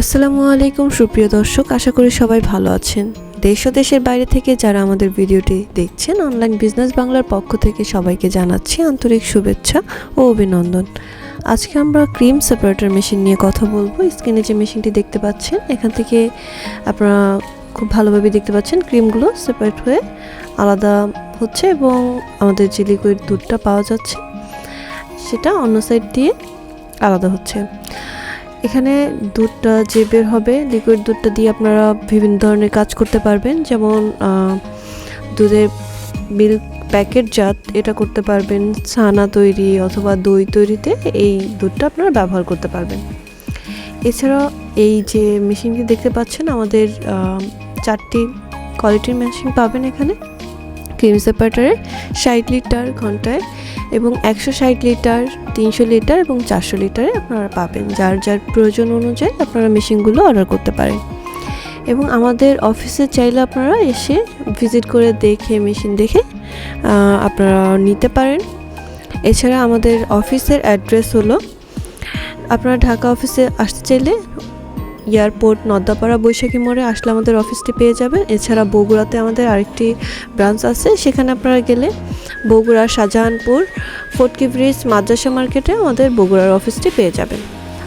আসসালামু আলাইকুম, সুপ্রিয় দর্শক। আশা করি সবাই ভালো আছেন। দেশ ও দেশের বাইরে থেকে যারা আমাদের ভিডিওটি দেখছেন অনলাইন বিজনেস বাংলার পক্ষ থেকে সবাইকে জানাচ্ছি আন্তরিক শুভেচ্ছা ও অভিনন্দন। আজকে আমরা ক্রিম সেপারেটর মেশিন নিয়ে কথা বলব। স্ক্রিনে যে মেশিনটি দেখতে পাচ্ছেন, এখান থেকে আপনারা খুব ভালোভাবে দেখতে পাচ্ছেন ক্রিমগুলো সেপারেট হয়ে আলাদা হচ্ছে এবং আমাদের যে লিকুইড দুধটা পাওয়া যাচ্ছে, সেটা অন্য সাইড দিয়ে আলাদা হচ্ছে। এখানে দুধটা যে বের হবে লিকুইড দুধটা দিয়ে আপনারা বিভিন্ন ধরনের কাজ করতে পারবেন। যেমন দুধের মিল্ক প্যাকেট জাত, এটা করতে পারবেন, ছানা তৈরি অথবা দই তৈরিতে এই দুধটা আপনারা ব্যবহার করতে পারবেন। এছাড়াও এই যে মেশিনটি দেখতে পাচ্ছেন, আমাদের চারটি কোয়ালিটির মেশিন পাবেন এখানে। ক্রিম সেপারেটারে ষাট লিটার ঘন্টায় এবং একশো ষাট লিটার, তিনশো লিটার এবং চারশো লিটারে আপনারা পাবেন। যার যার প্রয়োজন অনুযায়ী আপনারা মেশিনগুলো অর্ডার করতে পারেন। এবং আমাদের অফিসে চাইলে আপনারা এসে ভিজিট করে দেখে মেশিন দেখে আপনারা নিতে পারেন। এছাড়া আমাদের অফিসের অ্যাড্রেস হলো, আপনারা ঢাকা অফিসে আসতে চাইলে এয়ারপোর্ট নদ্দাপাড়া বৈশাখী মোড়ে আসলে আমাদের অফিসটি পেয়ে যাবেন। এছাড়া বগুড়াতে আমাদের আরেকটি ব্রাঞ্চ আছে, সেখানে আপনারা গেলে বগুড়া শাহজাহানপুর, ফটকি ব্রিজ, মাদ্রাসা মার্কেটে আমাদের বগুড়ার অফিসটি পেয়ে যাবেন।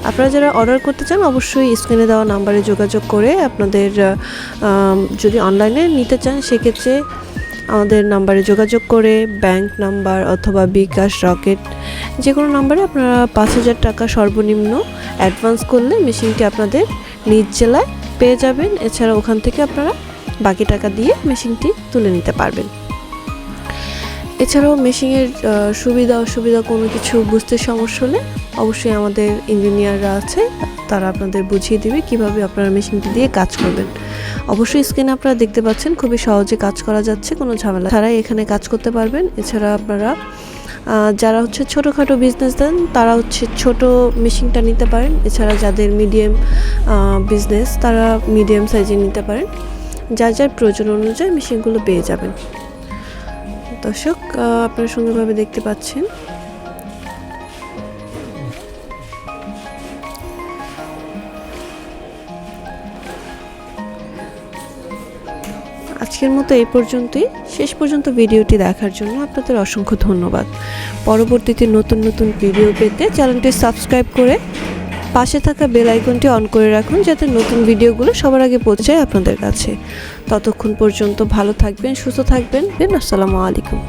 আপনারা যারা অর্ডার করতে চান, অবশ্যই স্ক্রিনে দেওয়া নাম্বারে যোগাযোগ করে আপনাদের যদি অনলাইনে নিতে চান, সেক্ষেত্রে আমাদের নাম্বারে যোগাযোগ করে, ব্যাংক নাম্বার অথবা বিকাশ রকেট যে কোনো নাম্বারে আপনারা পাঁচ হাজার টাকা সর্বনিম্ন অ্যাডভান্স করলে মেশিনটি আপনাদের নিজ জেলায় পেয়ে যাবেন। এছাড়া ওখান থেকে আপনারা বাকি টাকা দিয়ে মেশিনটি তুলে নিতে পারবেন। এছাড়াও মেশিনের সুবিধা, অসুবিধা কোনো কিছু বুঝতে সমস্যা হলে অবশ্যই আমাদের ইঞ্জিনিয়াররা আছে, তারা আপনাদের বুঝিয়ে দিবে কীভাবে আপনারা মেশিনটি দিয়ে কাজ করবেন। অবশ্যই স্ক্রিনে আপনারা দেখতে পাচ্ছেন, খুবই সহজে কাজ করা যাচ্ছে, কোনো ঝামেলা ছাড়াই এখানে কাজ করতে পারবেন। এছাড়া আপনারা যারা হচ্ছে ছোটোখাটো বিজনেস দেন, তারা হচ্ছে ছোট মেশিনটা নিতে পারেন। এছাড়া যাদের মিডিয়াম বিজনেস তারা মিডিয়াম সাইজে নিতে পারেন। যার যার প্রয়োজন অনুযায়ী মেশিনগুলো পেয়ে যাবেন। দর্শক আপনারা সুন্দরভাবে দেখতে পাচ্ছেন। আজকের মতো এই পর্যন্তই। শেষ পর্যন্ত ভিডিওটি দেখার জন্য আপনাদের অসংখ্য ধন্যবাদ। পরবর্তীতে নতুন নতুন ভিডিও পেতে চ্যানেলটি সাবস্ক্রাইব করে পাশে থাকা বেল আইকনটি অন করে রাখুন যাতে নতুন ভিডিওগুলো সবার আগে পৌঁছায় আপনাদের কাছে। ততক্ষণ পর্যন্ত ভালো থাকবেন, সুস্থ থাকবেন। আসসালামু আলাইকুম।